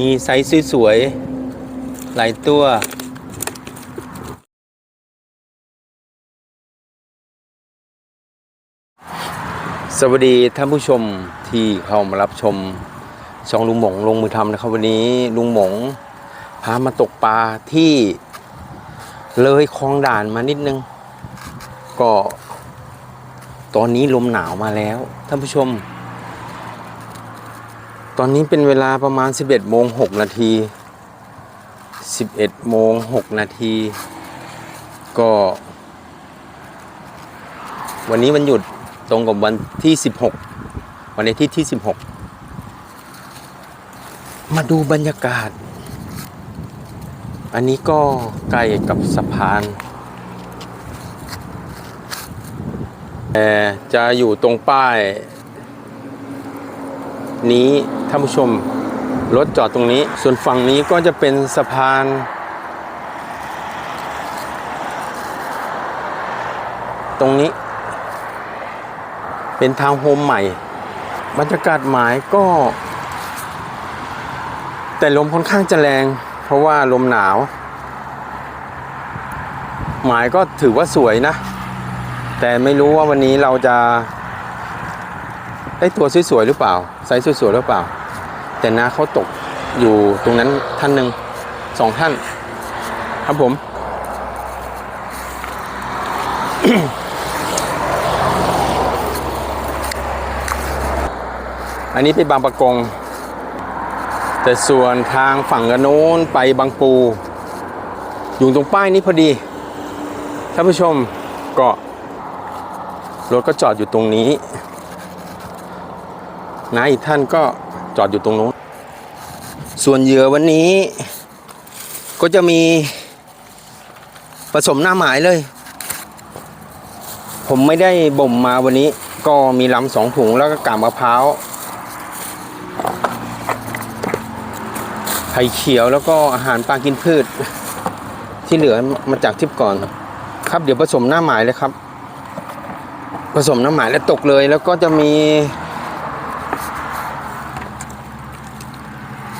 มีไซส์สวยๆ หลายตัวสวัสดีท่านผู้ชมที่เข้ามารับชมช่องลุงหมงลงมือทำนะครับวันนี้ลุงหมงพามาตกปลาที่เลยคลองด่านมานิดนึง ก็ ตอนนี้ลมหนาวมาแล้ว ท่านผู้ชม ตอนนี้เป็นเวลาประมาณ 11โมง6นาที 11โมง6นาทีก็ วันนี้มันหยุดตรงกับวันที่ 16 วันอาทิตย์ที่ 16 มาดูบรรยากาศ อันนี้ก็ใกล้กับสะพานแต่จะอยู่ตรงป้าย นี้ท่านผู้ชมรถจอดตรงนี้ ส่วนฝั่งนี้ก็จะเป็นสะพาน ตรงนี้ เป็นทาวน์โฮมใหม่ บรรยากาศหมายก็ แต่ลมค่อนข้างจะแรง เพราะว่าลมหนาว หมายก็ถือว่าสวยนะ แต่ไม่รู้ว่าวันนี้เราจะ ได้ตัวสวยๆหรือเปล่าไซส์สวยๆหรือเปล่า แต่นะเขาตกอยู่ตรงนั้นท่านหนึ่งสองท่าน ครับผม อันนี้ไปบางประกง แต่ส่วนทางฝั่งกระโน้นไปบางปู อยู่ตรงป้ายนี้พอดีท่านผู้ชมก็รถก็จอดอยู่ตรงนี้ น้าอีกท่านก็จอดอยู่ตรงนู้น ส่วนเหยื่อวันนี้ ก็จะมีผสมหน้าหมายเลย ผมไม่ได้บ่มมาวันนี้ ก็มีลำสองถุงแล้วก็กามะพร้าวไข่เขียวแล้วก็อาหารปลากินพืช ที่เหลือมาจากทิปก่อน ครับเดี๋ยวผสมหน้าหมายเลยครับ ผสมน้ำหมายแล้วตกเลย แล้วก็จะมี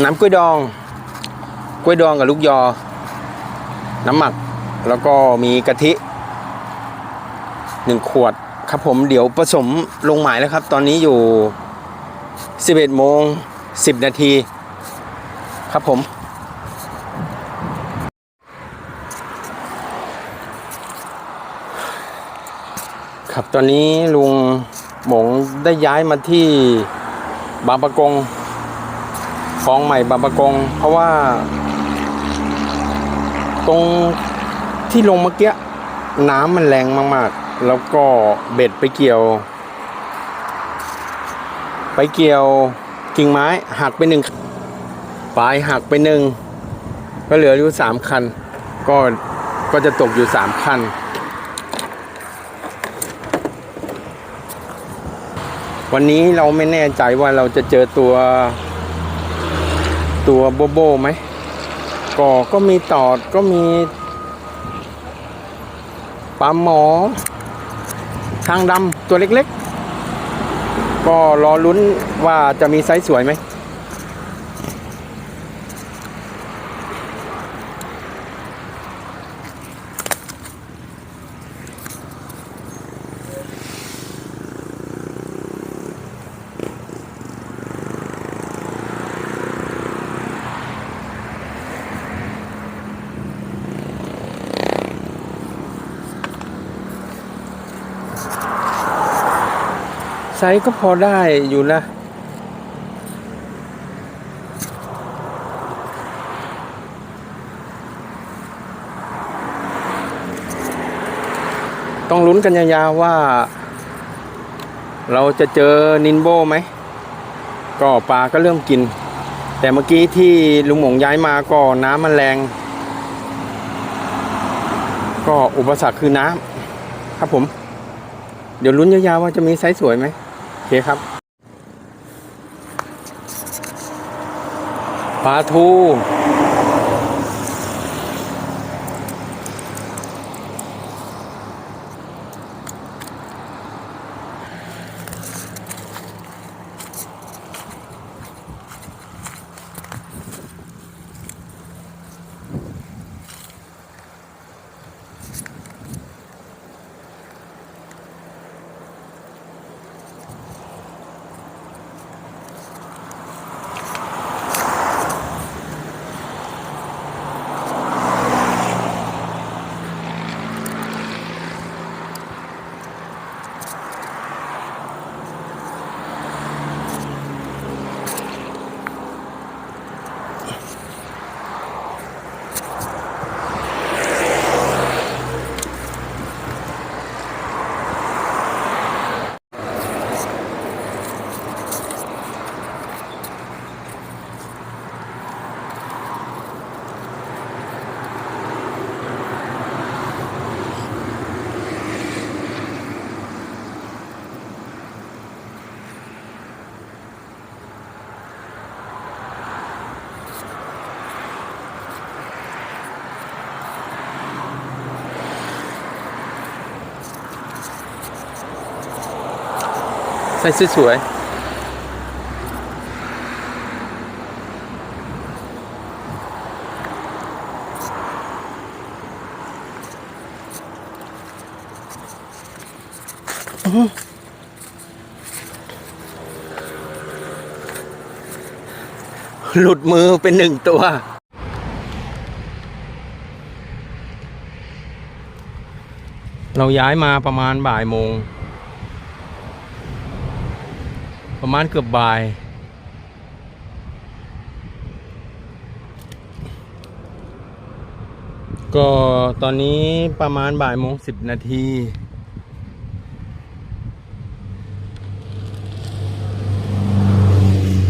น้ำกล้วยดอง กล้วยดองกับลูกยอ น้ำหมัก แล้วก็มีกะทิหนึ่งขวดครับผมเดี๋ยวผสมลงหมายแล้วครับ ตอนนี้อยู่ 11โมง10 นาที ครับผม ครับตอนนี้ลุงหมงได้ย้ายมาที่บางประกง คลองใหม่บางประกง เพราะว่า ตรงที่ลงเมื่อกี้น้ำมันแรงมากๆ แล้วก็เบ็ดไปเกี่ยว ไปเกี่ยวกิ่งไม้หักไปหนึ่งปลายหักไปหนึ่งก็เหลืออยู่สามคัน ก็ก็จะตกอยู่สามคัน วันนี้เราไม่แน่ใจว่าเราจะเจอตัว ตัวโบโบไหมกอก็มีตอดก็มีปลาหมอ ทางดำตัวเล็กๆ ก็รอลุ้นว่าจะมีไซส์สวยไหม ไซส์ก็พอได้อยู่นะ ต้องลุ้นกันยาวๆว่า เราจะเจอนินโบไหม ก็ปลาก็เริ่มกิน แต่เมื่อกี้ที่ลุงหมงย้ายมาก็น้ำมันแรง ก็อุปสรรคคือน้ำครับผมเดี๋ยวลุ้นยาวๆว่าจะมีไซส์สวยไหม เคครับปลาทู ใส่สวยหลุดมือเป็นหนึ่งตัว เราย้ายมาประมาณบ่ายโมง ประมาณเกือบบ่าย ก็ตอนนี้ประมาณบ่ายโมงสิบนาที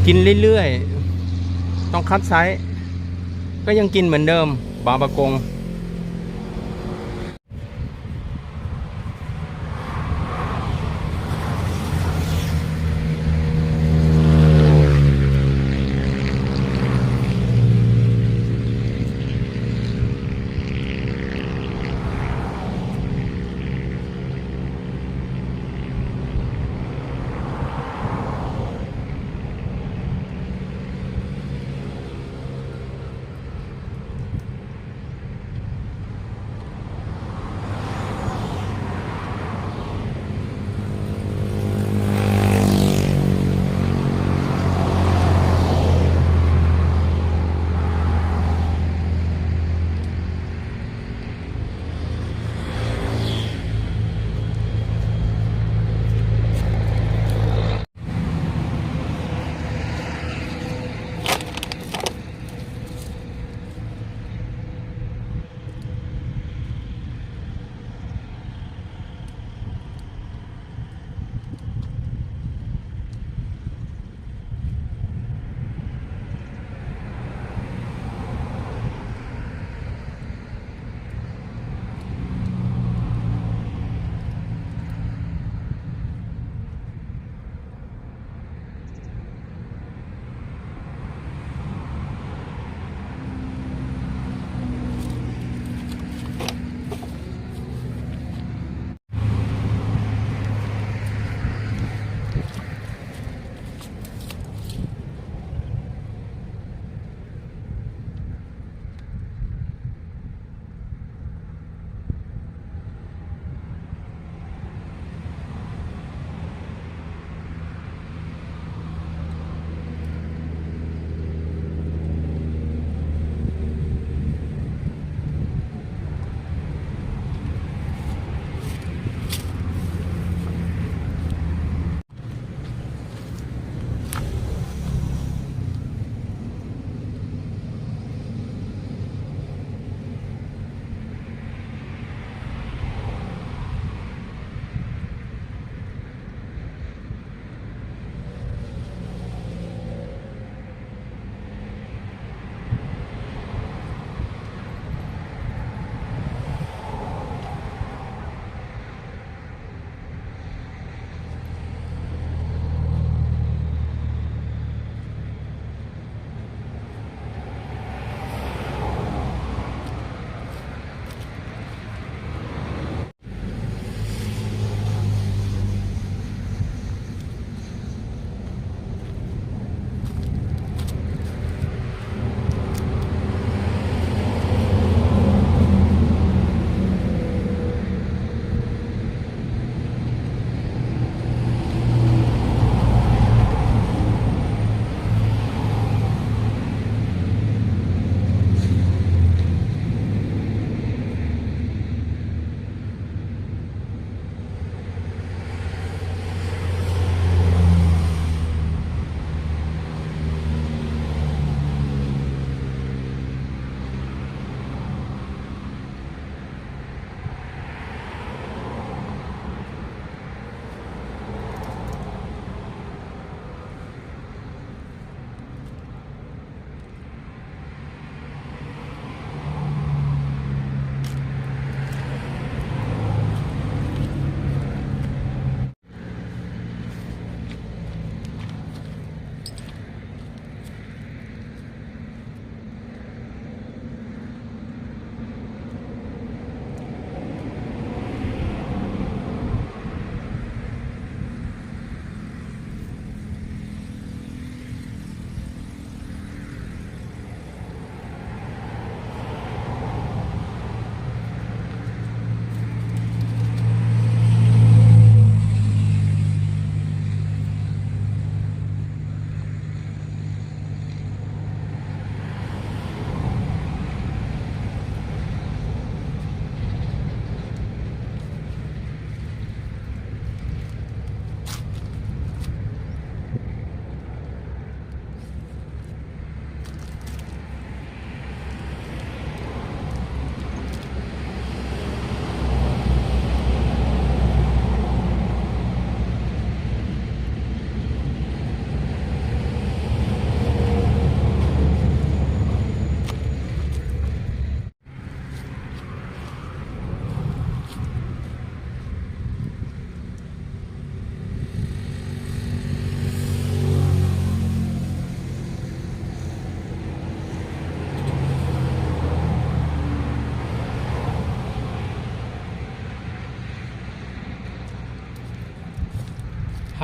กินเรื่อยๆ ต้องคัดไซส์ก็ยังกินเหมือนเดิม บางประกง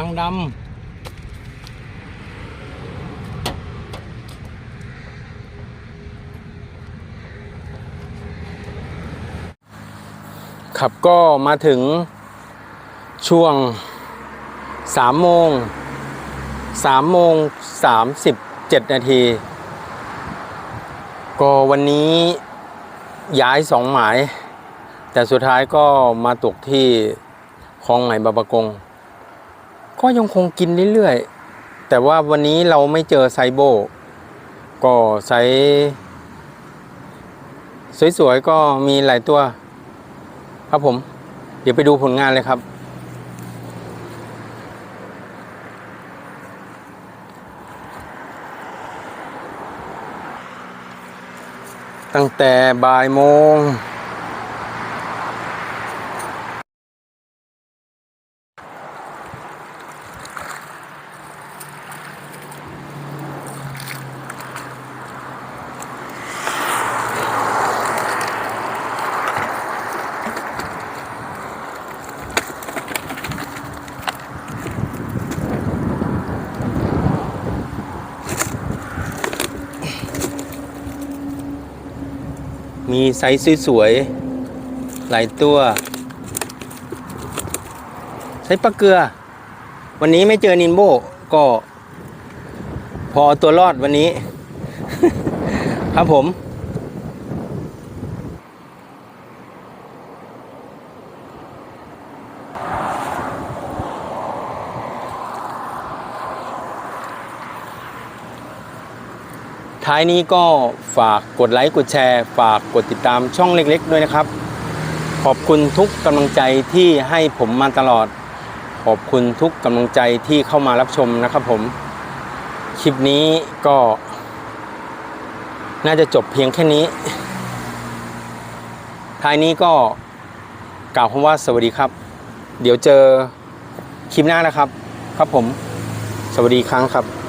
คางดำครับก็มาถึงช่วงสามโมงสามโมงสามสิบเจ็ดนาที ก็วันนี้ย้ายสองหมาย แต่สุดท้ายก็มาตกที่คลองไหนบางประกง ก็ยังคงกินเรื่อยๆ แต่ว่าวันนี้เราไม่เจอไซโบ ก็ไซส์สวยๆ ก็มีหลายตัว ครับผม เดี๋ยวไปดูผลงานเลยครับ ตั้งแต่บ่ายโมง มีไซส์สวยๆ หลายตัวไซส์ปลาเกลือ วันนี้ไม่เจอนินโบก็ พอตัวรอดวันนี้ ครับผม ท้ายนี้ก็ฝากกดไลค์กดแชร์ ฝากกดติดตามช่องเล็ก ๆ ด้วยนะครับ ขอบคุณทุกกำลังใจที่ให้ผมมาตลอด ขอบคุณทุกกำลังใจที่เข้ามารับชมนะครับผม คลิปนี้ก็ น่าจะจบเพียงแค่นี้ ท้ายนี้ก็กล่าวคำว่าสวัสดีครับ เดี๋ยวเจอคลิปหน้านะครับ ครับผม สวัสดีครั้งครับ